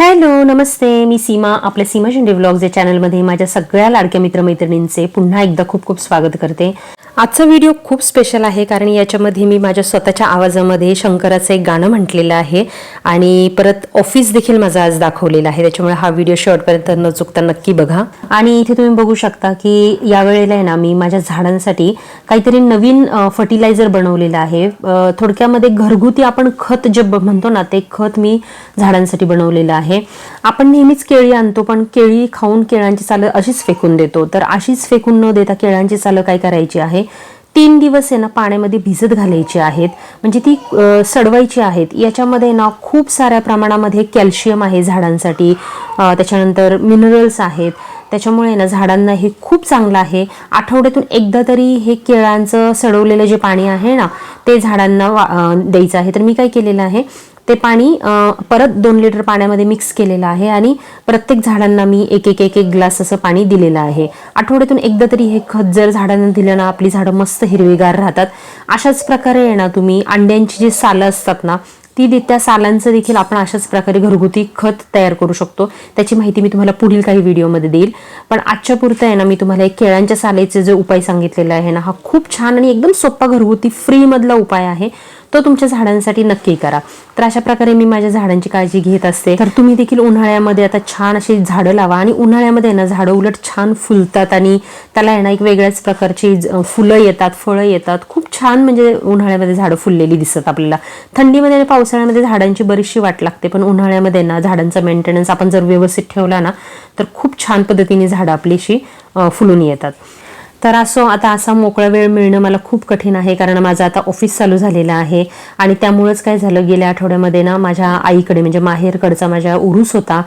Hello नमस्ते. मी सीमा आपल्या सीमा Shinde blogs या चॅनलमध्ये माझ्या सगळ्या लाडक्या मित्रमैत्रिणींचे पुन्हा एकदा खूप खूप स्वागत करते. आजचा व्हिडिओ खूप स्पेशल आहे कारण याच्यामध्ये मी माझ्या स्वतःच्या आवाजामध्ये शंकराचं एक गाणं म्हटलेलं आहे आणि परत ऑफिस देखील माझा आज दाखवलेला आहे. त्याच्यामुळे हा व्हिडिओ शॉर्टपर्यंत न चुकता नक्की बघा. आणि इथे तुम्ही बघू शकता की यावेळेला आहे ना मी माझ्या झाडांसाठी काहीतरी नवीन फर्टिलायझर बनवलेलं आहे. थोडक्यामध्ये घरगुती आपण खत जे ब- म्हणतो ना ते खत मी झाडांसाठी बनवलेलं आहे. आपण नेहमीच केळी आणतो पण केळी खाऊन केळांची सालं अशीच फेकून देतो. तर अशीच फेकून न देता केळ्यांची सालं काय करायची आहे? तीन दिवस आहे ना पाण्यामध्ये भिजत घालायची आहेत. म्हणजे ती सडवायची आहेत. याच्यामध्ये ना खूप साऱ्या प्रमाणामध्ये कॅल्शियम आहे झाडांसाठी. त्याच्यानंतर मिनरल्स आहेत. त्याच्यामुळे ना झाडांना हे खूप चांगलं आहे. आठवड्यातून एकदा तरी हे केळांचं सडवलेलं जे पाणी आहे ना ते झाडांना वा- द्यायचं आहे. तर मी काय केलेलं आहे? ते पाणी परत दोन लिटर पाण्यामध्ये मिक्स केलेलं आहे आणि प्रत्येक झाडांना मी एक एक एक एक ग्लास असं पाणी दिलेलं आहे. आठवड्यातून एकदा तरी हे खत जर झाडांना दिलं ना आपली झाडं मस्त हिरवीगार राहतात. अशाच प्रकारे आहे ना तुम्ही अंड्यांची जी सालं असतात ना ती दे- त्या सालांचं देखील आपण अशाच प्रकारे घरगुती खत तयार करू शकतो. त्याची माहिती मी तुम्हाला पुढील काही व्हिडिओमध्ये देईल. पण आजच्या पुरतं आहे ना मी तुम्हाला एक केळ्यांच्या सालेचे जो उपाय सांगितलेला आहे ना हा खूप छान आणि एकदम सोपा घरगुती फ्री मधला उपाय आहे. तो तुमच्या झाडांसाठी नक्की करा. तर अशा प्रकारे मी माझ्या झाडांची काळजी घेत असते. तर तुम्ही देखील उन्हाळ्यामध्ये आता छान अशी झाडं लावा आणि उन्हाळ्यामध्ये ना झाडं उलट छान फुलतात आणि त्याला आहे ना एक वेगळ्याच प्रकारची फुलं येतात फळं येतात. खूप छान म्हणजे उन्हाळ्यामध्ये झाडं फुललेली दिसतात आपल्याला. थंडीमध्ये आणि पावसाळ्यामध्ये झाडांची बरीचशी वाट लागते पण उन्हाळ्यामध्ये ना झाडांचा मेंटेनन्स आपण जर व्यवस्थित ठेवला ना तर खूप छान पद्धतीने झाडं आपलीशी फुलून येतात. तर असो आता असा मोकळा वेळ मिळणं मला खूप कठीण आहे कारण माझं आता ऑफिस चालू झालेलं आहे. आणि त्यामुळंच काय झालं गेल्या आठवड्यामध्ये ना माझ्या आईकडे म्हणजे माहेरकडचा माझ्या उरूस होता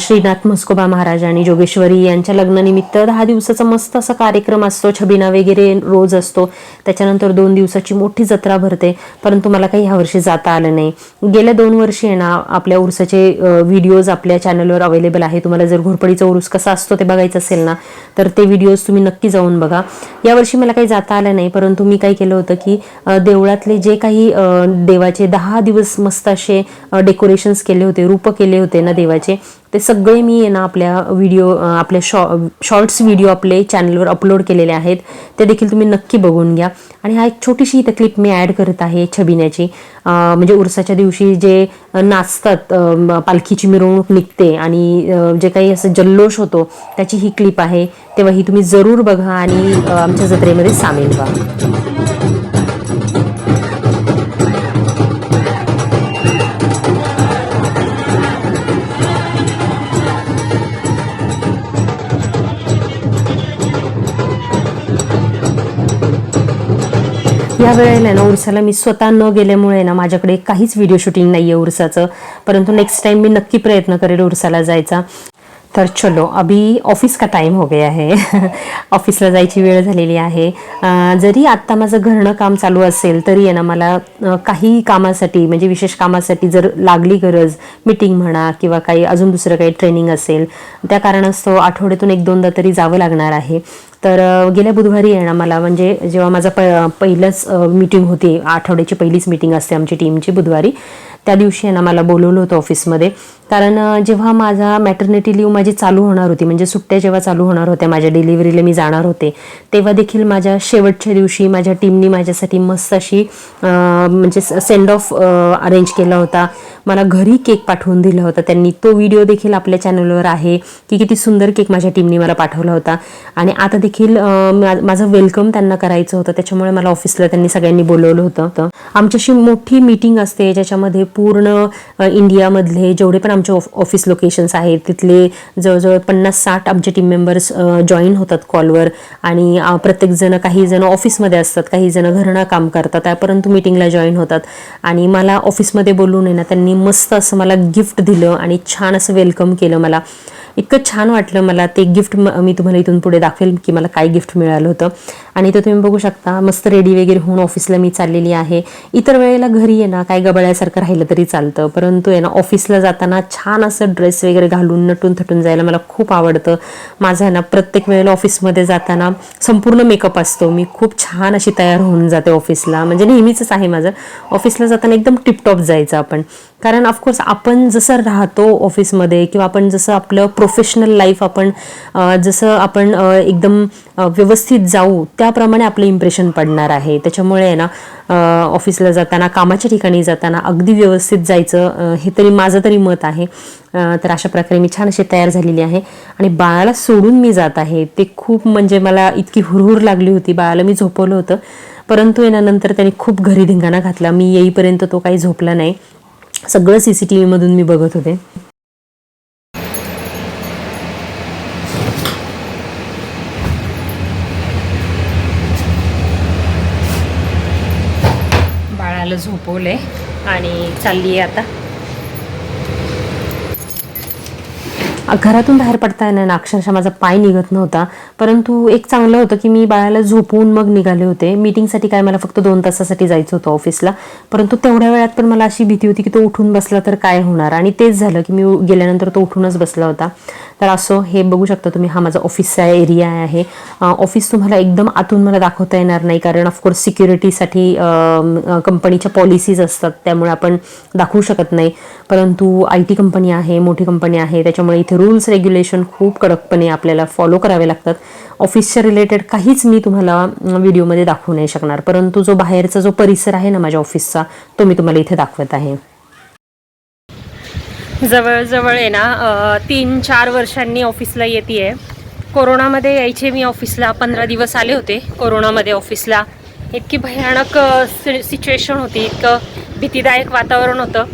श्रीनाथ म्हस्कोबा महाराज आणि जोगेश्वरी यांच्या लग्नानिमित्त दहा दिवसाचा मस्त असा कार्यक्रम असतो. छबिना वगैरे रोज असतो. त्याच्यानंतर दोन दिवसाची मोठी जत्रा भरते. परंतु मला काही ह्यावर्षी जाता आलं नाही. गेल्या दोन वर्षी आहे ना आपल्या उरसाचे व्हिडिओज आपल्या चॅनलवर अवेलेबल आहे. तुम्हाला जर घोरपडीचा उरूस कसा असतो ते बघायचं असेल ना तर ते व्हिडिओज तुम्ही नक्की जाऊन बघा. यावर्षी मला काही जाता आलं नाही परंतु मी काय केलं होतं की देवळातले जे काही देवाचे दहा दिवस मस्त असे डेकोरेशन्स केले होते रूप केले होते ना देवाचे ते सगळे मी आहे ना आपल्या व्हिडिओ आपल्या शॉ शॉर्ट्स व्हिडिओ आपले चॅनलवर अपलोड केलेले आहेत. ते देखील तुम्ही नक्की बघून घ्या. आणि हा एक छोटीशी इथं क्लिप मी ॲड करत आहे छबिन्याची. म्हणजे उरसाच्या दिवशी जे नाचतात पालखीची मिरवणूक निघते आणि जे काही असं जल्लोष होतो त्याची ही क्लिप आहे. तेव्हा ही तुम्ही जरूर बघा आणि आमच्या जत्रेमध्ये सामील व्हा. या वेळेला ना उरसाला मी स्वतः न गेल्यामुळे ना माझ्याकडे काहीच व्हिडिओ शूटिंग नाही आहे उरसाचं. परंतु नेक्स्ट टाइम मी नक्की प्रयत्न करेल उरसाला जायचा. तर चलो अभी ऑफिस का टाइम हो गया आहे ऑफिसला जायची वेळ झालेली आहे. जरी आत्ता माझं घरणं काम चालू असेल तरी आहे ना मला काही कामासाठी म्हणजे विशेष कामासाठी जर लागली गरज मीटिंग म्हणा किंवा काही अजून दुसरं काही ट्रेनिंग असेल त्या कारणास्तव आठवड्यातून एक दोनदा तरी जावं लागणार आहे. तर गेल्या बुधवारी आहे ना मला म्हणजे जेव्हा माझा प पहिलंच मीटिंग होती आठवड्याची पहिलीच मीटिंग असते आमची टीमची बुधवारी त्या दिवशी आहे ना मला बोलवलं होतं ऑफिसमध्ये कारण जेव्हा माझा मॅटर्निटी लिव्ह माझी चालू होणार होती म्हणजे सुट्ट्या जेव्हा चालू होणार होत्या माझ्या डिलिव्हरीला मी जाणार होते तेव्हा देखील माझ्या शेवटच्या दिवशी माझ्या टीमनी माझ्यासाठी मस्त अशी म्हणजे सेंड ऑफ अरेंज केला होता. मला घरी केक पाठवून दिला होता. त्यांनी तो व्हिडिओ देखील आपल्या चॅनलवर आहे की किती सुंदर केक माझ्या टीमनी मला पाठवला होता. आणि आता देखील माझं वेलकम त्यांना करायचं होतं. त्याच्यामुळे मला ऑफिसला त्यांनी सगळ्यांनी बोलवलं होतं. आमच्याशी मोठी मीटिंग असते ज्याच्यामध्ये पूर्ण इंडियामधले जेवढे पण आमचे ऑफ- ऑफिस लोकेशन्स आहेत तिथले जवळजवळ पन्नास साठ आमचे टीम मेंबर्स जॉईन होतात कॉलवर आणि प्रत्येकजण काही जण ऑफिसमध्ये असतात काही जण घरणं काम करतात त्यापर्यंत मीटिंगला जॉईन होतात. आणि मला ऑफिसमध्ये बोलून आहे ना त्यांनी मस्त असं मला गिफ्ट दिलं आणि छान असं वेलकम केलं मला. इतकं छान वाटलं मला ते गिफ्ट मी तुम्हाला इथून पुढे दाखवेल की मला काय गिफ्ट मिळालं होतं. आणि इथं तुम्ही बघू शकता मस्त रेडी वगैरे होऊन ऑफिसला मी चाललेली आहे. इतर वेळेला घरी आहे ना काय गबळ्यासारखं राहिलं तरी चालतं. परंतु आहे ना ऑफिसला जाताना छान असं ड्रेस वगैरे घालून नटून थटून जायला मला खूप आवडतं. माझं आहे ना प्रत्येक वेळेला ऑफिसमध्ये जाताना संपूर्ण मेकअप असतो. मी खूप छान अशी तयार होऊन जाते ऑफिसला म्हणजे नेहमीच आहे माझं. ऑफिसला जाताना एकदम टिपटॉप जायचं आपण. कारण ऑफकोर्स आपण जसं राहतो ऑफिसमध्ये किंवा आपण जसं आपलं प्रोफेशनल लाईफ आपण जसं आपण एकदम व्यवस्थित जाऊ त्याप्रमाणे आपलं इम्प्रेशन पडणार आहे. त्याच्यामुळे आहे ना ऑफिसला जाताना कामाच्या ठिकाणी जाताना अगदी व्यवस्थित जायचं हे तरी माझं तरी मत आहे. तर अशा प्रकारे मी छान अशी तयार झालेली आहे. आणि बाळाला सोडून मी जात आहे. ते खूप म्हणजे मला इतकी हुरहुर लागली होती. बाळाला मी झोपवलं होतं. परंतु आहे ना नंतर त्याने खूप घरी धिंगाणा घातला. मी येईपर्यंत तो काही झोपला नाही. सगळं सी सी टी व्हीमधून मी बघत होते. बाळाला झोपवलंय. आणि चालली आहे आता. घरातून बाहेर पडता येणार ना अक्षरशः माझा पाय निघत नव्हता. परंतु एक चांगलं होतं की मी बाळाला झोपवून मग निघाले होते. मीटिंगसाठी काय मला फक्त दोन तासासाठी जायचं होतं ऑफिसला. परंतु तेवढ्या वेळात पण मला अशी भीती होती की तो उठून बसला तर काय होणार? आणि तेच झालं की मी गेल्यानंतर तो उठूनच बसला होता. तर असं हे बघू शकता तुम्ही हा माझा ऑफिसचा एरिया आहे. ऑफिस तुम्हाला एकदम आतून मला दाखवता येणार नाही कारण ऑफकोर्स सिक्युरिटीसाठी कंपनीच्या पॉलिसीज असतात त्यामुळे आपण दाखवू शकत नाही. परंतु आय टी कंपनी आहे मोठी कंपनी आहे त्याच्यामुळे इथे रूल्स रेग्युलेशन खूप कडकपणे आपल्याला फॉलो करावे लागतात. ऑफिसच्या रिलेटेड काहीच मी तुम्हाला व्हिडिओमध्ये दाखवू नाही शकणार. परंतु जो बाहेरचा जो परिसर आहे ना माझ्या ऑफिसचा तो मी तुम्हाला इथे दाखवत आहे. जवळजवळ आहे ना तीन चार वर्षांनी ऑफिसला येते आहे कोरोनामध्ये यायचे मी ऑफिसला पंधरा दिवस आले होते कोरोनामध्ये ऑफिसला. इतकी भयानक सिच्युएशन होती इतकं भीतीदायक वातावरण होतं.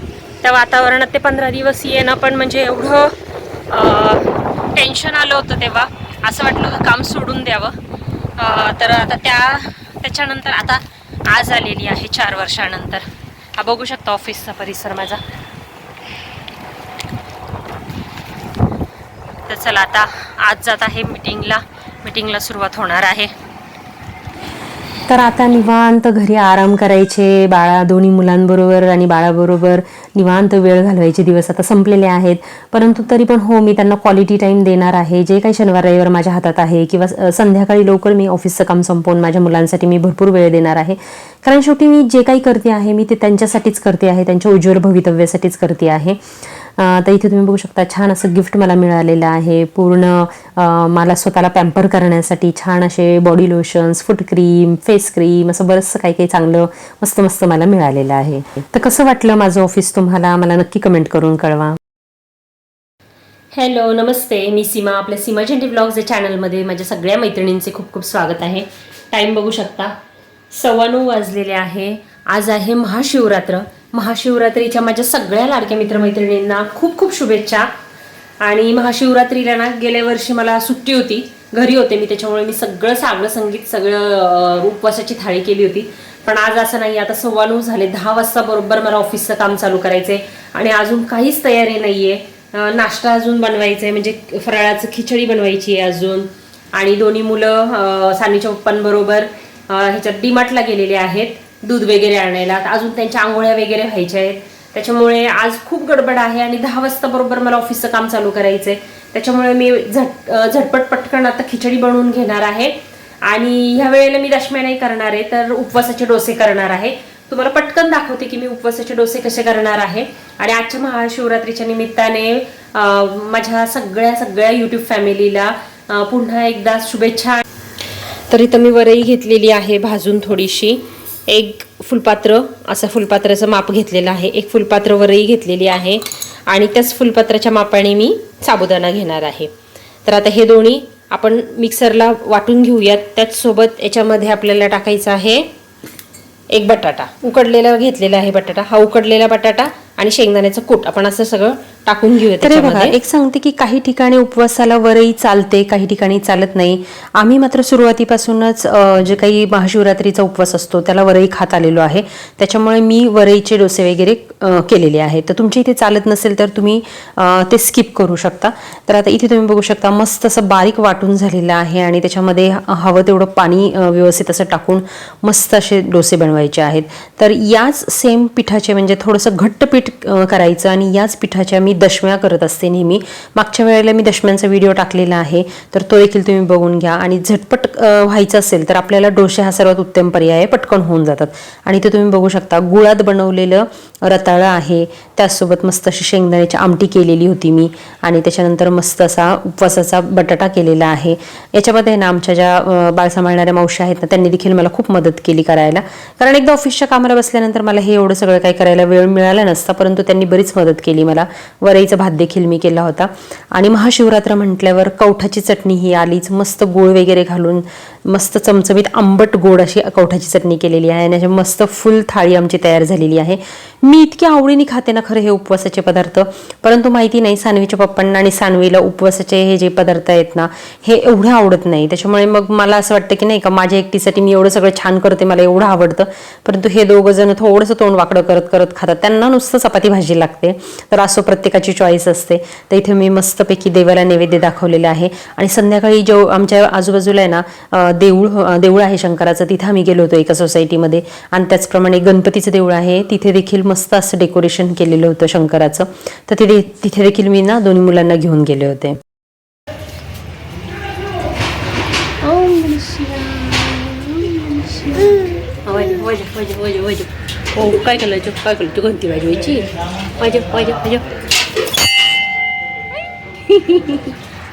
त्या वातावरणात ते पंधरा दिवस येणं पण म्हणजे एवढं टेन्शन आलं होतं तेव्हा. असं वाटलं होतं काम सोडून द्यावं. तर आता त्या त्याच्यानंतर आता आज आलेली आहे चार वर्षानंतर. हा बघू शकता ऑफिसचा परिसर माझा. तर चला आता आज जात आहे मीटिंगला मीटिंगला सुरुवात होणार आहे. तर आता निवांत घरी आराम करायचे. बाळा दोन्ही मुलांबरोबर आणि बाळाबरोबर निवांत वेळ घालवायचे दिवस आता संपलेले आहेत. परंतु तरी पण हो मी त्यांना क्वालिटी टाईम देणार आहे. जे काही शनिवार रविवार माझ्या हातात आहे किंवा संध्याकाळी लवकर मी ऑफिसचं काम संपवून माझ्या मुलांसाठी मी भरपूर वेळ देणार आहे. कारण शेवटी मी जे काही करते आहे मी ते त्यांच्यासाठीच करते आहे त्यांच्या उज्ज्वल भवितव्यासाठीच करते आहे. तर इथे तुम्ही बघू शकता छान असं गिफ्ट मला मिळालेलं आहे. पूर्ण मला स्वतःला पॅम्पर करण्यासाठी छान असे body lotions foot cream face cream असं बरंचसं काही काही चांगलं मस्त मस्त मला मिळालेलं आहे. तर कसं वाटलं माझं ऑफिस तुम्हाला? मला नक्की कमेंट करून कळवा. हॅलो नमस्ते. मी सीमा आपल्या सीमा झेंडी ब्लॉग्स या चॅनलमध्ये माझ्या सगळ्या मैत्रिणींचे खूप खूप स्वागत आहे. टाईम बघू शकता. सव्वा नऊ वाजलेले आहे. आज आहे महाशिवरात्र. महाशिवरात्रीच्या माझ्या सगळ्या लाडक्या मित्रमैत्रिणींना खूप खूप शुभेच्छा. आणि महाशिवरात्रीला ना गेल्या वर्षी मला सुट्टी होती. घरी होते मी त्याच्यामुळे मी सगळं सागळं संगीत सगळं उपवासाची थाळी केली होती. पण आज असं नाही आता सव्वा नऊ झाले दहा वाजता बरोबर मला ऑफिसचं काम चालू करायचंय. आणि अजून काहीच तयारी नाहीये. नाश्ता अजून बनवायचा आहे म्हणजे फराळाचं खिचडी बनवायची आहे अजून. आणि दोन्ही मुलं सानीच्या पप्पांबरोबर ह्याच्यात डीमार्टला गेलेले आहेत. दूध वगैरे आणायला. तर अजून त्यांच्या आंघोळ्या वगैरे व्हायच्या आहेत. त्याच्यामुळे आज खूप गडबड आहे आणि दहा वाजता बरोबर मला ऑफिसचं काम चालू करायचं आहे त्याच्यामुळे मी झट झटपट पटकन आता खिचडी बनवून घेणार आहे. आणि ह्या वेळेला मी दशम्या नाही करणार आहे तर उपवासाचे डोसे करणार आहे. तुम्हाला पटकन दाखवते की मी उपवासाचे डोसे कसे करणार आहे. आणि आजच्या महाशिवरात्रीच्या निमित्ताने माझ्या सगळ्या सगळ्या युट्यूब फॅमिलीला पुन्हा एकदा शुभेच्छा. तर इथं मी वरई घेतलेली आहे भाजून थोडीशी. एक फुलपात्र असं फुलपात्राचं माप घेतलेलं आहे. एक फुलपात्र वरई घेतलेली आहे. आणि त्याच फुलपात्राच्या मापाने मी साबुदाणा घेणार आहे. तर आता हे दोन्ही आपण मिक्सरला वाटून घेऊयात. त्याचसोबत याच्यामध्ये आपल्याला टाकायचं आहे एक बटाटा. उकडलेला घेतलेला आहे बटाटा. हा उकडलेला बटाटा आणि शेंगदाण्याचं कूट. आपण असं सगळं टाकून घेऊया तर बघा. एक सांगते की काही ठिकाणी उपवासाला वरई चालते काही ठिकाणी चालत नाही. आम्ही मात्र सुरुवातीपासूनच जे काही महाशिवरात्रीचा उपवास असतो त्याला वरई खात आलेलो आहे. त्याच्यामुळे मी वरईचे डोसे वगैरे केलेले आहेत तर तुमच्या इथे चालत नसेल तर तुम्ही ते स्किप करू शकता. तर आता इथे तुम्ही बघू शकता मस्त असं बारीक वाटून झालेलं आहे आणि त्याच्यामध्ये हवं तेवढं पाणी व्यवस्थित असं टाकून मस्त असे डोसे बनवायचे आहेत. तर याच सेम पिठाचे म्हणजे थोडंसं घट्ट पीठ करायचं आणि याच पिठाच्या मी मी दशम्या करत असते नेहमी. मागच्या वेळेला मी दशम्यांचा व्हिडिओ टाकलेला आहे तर तो देखील तुम्ही बघून घ्या. आणि झटपट व्हायचं असेल तर आपल्याला डोसे हा सर्वात उत्तम पर्याय आहे पटकन होऊन जातात. आणि ते तुम्ही बघू शकता गुळात बनवलेलं रताळं आहे. त्याचसोबत मस्त अशी शेंगदाण्याची आमटी केलेली होती मी. आणि त्याच्यानंतर मस्त असा उपवासाचा बटाटा केलेला आहे. याच्यामध्ये ना आमच्या ज्या बाळ सांभाळणाऱ्या मावशी आहेत ना त्यांनी देखील मला खूप मदत केली करायला. कारण एकदा ऑफिसच्या कामाला बसल्यानंतर मला हे एवढं सगळं काही करायला वेळ मिळाला नसता परंतु त्यांनी बरीच मदत केली मला. वरईचा भात देखील मी केला होता. आणि महाशिवरात्र म्हटल्यावर कवठाची चटणी ही आलीच मस्त गूळ वगैरे घालून मस्त चमचमीत आंबट गोड अशी अकौठाची चटणी केलेली आहे आणि अशी मस्त फुल थाळी आमची तयार झालेली आहे. मी इतकी आवडीने खाते ना खरं हे उपवासाचे पदार्थ. परंतु माहिती नाही सानवीच्या पप्पांना आणि सानवीला उपवासाचे हे जे पदार्थ आहेत ना हे एवढं आवडत नाही. त्याच्यामुळे मग मला असं वाटतं की नाही का माझ्या एकटीसाठी मी एवढं सगळं छान करते मला एवढं आवडतं. परंतु हे दोघं जण थोडंसं तोंड वाकडं करत करत खातात. त्यांना नुसतं चपाती भाजी लागते. तर असं प्रत्येकाची चॉईस असते. तर इथे मी मस्तपैकी देवाला नैवेद्य दाखवलेलं आहे. आणि संध्याकाळी जो आमच्या आजूबाजूला आहे ना देऊळ देऊळ आहे शंकराचं. तिथं आम्ही गेलो होतो एका सोसायटीमध्ये आणि त्याचप्रमाणे गणपतीचं देऊळ आहे. तिथे देखील मस्त असं डेकोरेशन केलेलं होतं शंकराचं. तर तिथे तिथे देखील मी ना दोन्ही मुलांना घेऊन गेले होते. हो काय करायचं काय करायचं कोणती वाजवायची वाजव वाजव.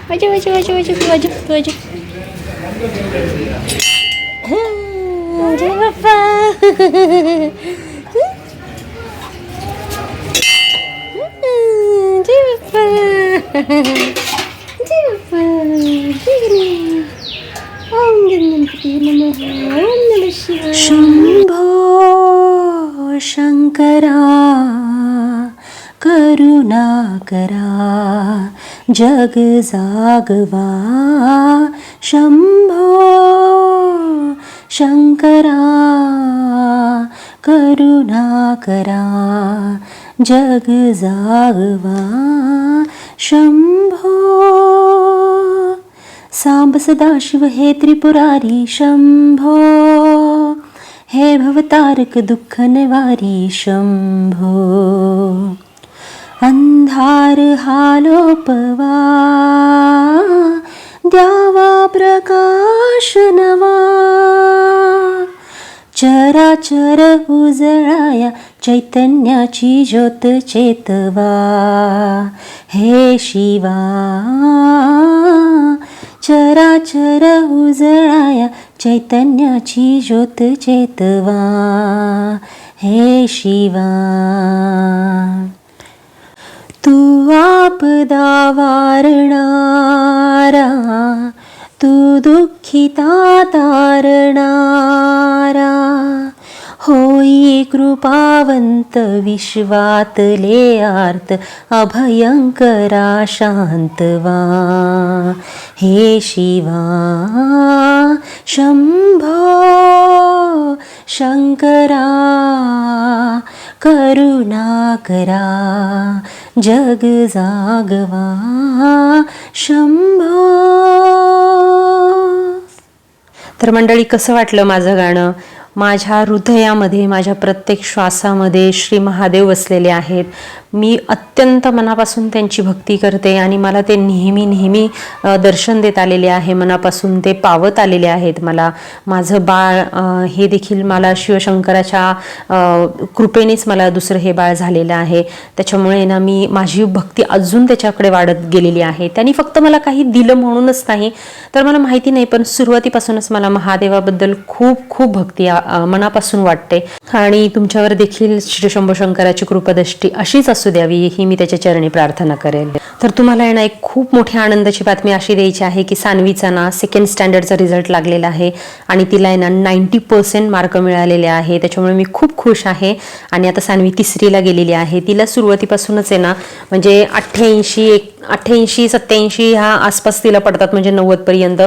वाजव वाजव वाजव वाजव वाजव वाजव. शम्भो शङ्करा करुणा करा. जग जागवा. शंभो शंकरा करुणा करा. जग जागवा. शंभो सांब सदाशिव हे त्रिपुरारी. शंभो हे भवतारक दुःख निवारी. शंभो अंधार हालोपवा। द्यावा प्रकाश नवा। उजळाया चैतन्याची ज्योत चेतवा। हे शिवा चराचर उजळाया चैतन्याची ज्योत चेतवा। हे शिवा तू आपदा वारणारा तू दुःखिता तारणारा होई कृपावंत विश्वातले आर्त अभयंकरा शांतवा. हे शिवा शंभो शंकरा करुणा करा जग जागवा. शंभो. तर मंडळी कसं वाटलं माझं गाणं? माझ्या हृदयामध्ये माझ्या प्रत्येक श्वासामध्ये श्री महादेव वसलेले आहेत. मी अत्यंत मनापासून त्यांची भक्ती करते आणि मला ते नेहमी नेहमी दर्शन देत आलेले आहे. मनापासून ते पावत आलेले आहेत मला. माझं बाळ हे देखील मला शिवशंकराच्या कृपेनेच मला दुसरं हे बाळ झालेलं आहे. त्याच्यामुळे ना मी माझी भक्ती अजून त्याच्याकडे वाढत गेलेली आहे. त्यांनी फक्त मला काही दिलं म्हणूनच नाही तर मला माहिती नाही पण सुरुवातीपासूनच मला महादेवाबद्दल खूप खूप भक्ती मनापासून वाटते. आणि तुमच्यावर देखील श्री शंभू शंकराची कृपदृष्टी अशीच असू द्यावी ही मी त्याच्या चरणी प्रार्थना करेल. तर तुम्हाला आहे ना एक खूप मोठ्या आनंदाची बातमी अशी द्यायची आहे की सानवीचा ना सेकंड स्टँडर्डचा रिझल्ट लागलेला आहे आणि तिला आहे ना नाईन्टी पर्सेंट मार्क मिळालेले आहे. त्याच्यामुळे मी खूप खुश आहे. आणि आता सानवी तिसरीला गेलेली आहे. तिला सुरुवातीपासूनच आहे ना म्हणजे अठ्ठ्याऐंशी एक अठ्ठ्याऐंशी सत्याऐंशी ह्या आसपास तिला पडतात म्हणजे नव्वदपर्यंत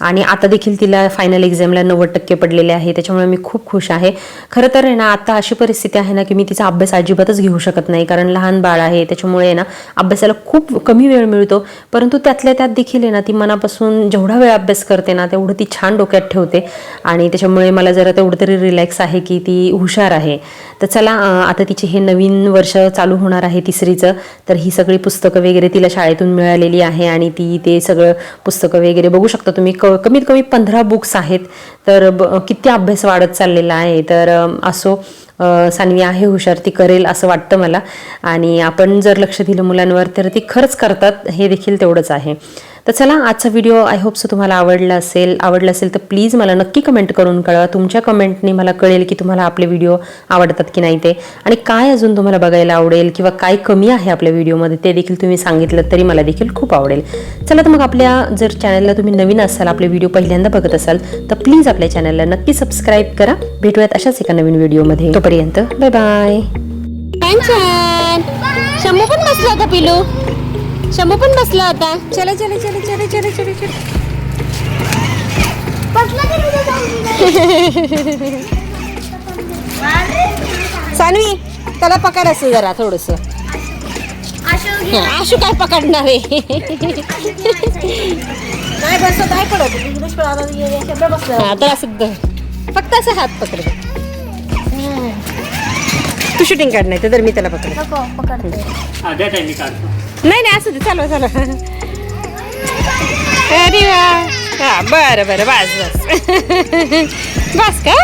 आणि आता देखील तिला फायनल एक्झामला नव्वद टक्के पडलेले आहे. त्याच्यामुळे मी खूप खुश आहे. खरं तर आहे ना आता अशी परिस्थिती आहे ना की मी तिचा अभ्यास अजिबातच घेऊ शकत नाही. कारण लहान बाळ आहे. त्याच्यामुळे आहे ना अभ्यासाला खूप कमी वेळ मिळतो परंतु त्यातल्या त्यात देखील आहे ना ती मनापासून जेवढा वेळ अभ्यास करते ना तेवढं ती छान डोक्यात ठेवते. आणि त्याच्यामुळे मला जरा तेवढं तरी रिलॅक्स आहे की ती हुशार आहे. तर चला आता तिचे हे नवीन वर्ष चालू होणार आहे तिसरीचं. तर ही सगळी पुस्तकं वगैरे तिला शाळेतून मिळालेली आहे आणि ती ते सगळं पुस्तकं वगैरे बघू शकता तुम्ही. क कमीत कमी पंधरा बुक्स आहेत. तर ब किती अभ्यास वाढत चाललेला आहे. तर असो सानवी आहे हुशार ती करेल असं वाटतं मला. आणि आपण जर लक्ष दिलं मुलांवर तर ती खरंच करतात हे देखील तेवढंच आहे. तर चला आजचा व्हिडिओ आय होप सो तुम्हाला आवडला असेल. आवडला असेल तर प्लीज मला नक्की कमेंट करून कळवा. तुमच्या कमेंटने मला कळेल की तुम्हाला आपले व्हिडिओ आवडतात की नाही ते. आणि काय अजून तुम्हाला बघायला आवडेल किंवा काय कमी आहे आपल्या व्हिडिओमध्ये ते देखील तुम्ही सांगितलं तरी मला देखील खूप आवडेल. चला तर मग आपल्या जर चॅनलला तुम्ही नवीन असाल आपले व्हिडिओ पहिल्यांदा बघत असाल तर प्लीज आपल्या चॅनलला नक्की सबस्क्राईब करा. भेटूयात अशाच एका नवीन व्हिडिओमध्ये तोपर्यंत बाय बाय छान छान. शंभू पण बसला होता पिलू. शंभू पण बसला होता चला चला चला चला चला चला चला. सानवी त्याला पकड असं जरा थोडस. आशू काय पकडणार आहे? बसत पडत. हा, तर असं धर. फक्त असं हात पकड. तू शूटिंग काढ नाही तर मी त्याला पकड. पकडते. नाही नाही असं दे चालवा चालवा. अरे वा. हा बरं बरं बस बस. बस का?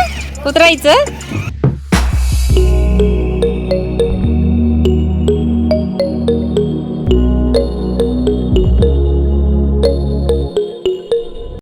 उतरायचं?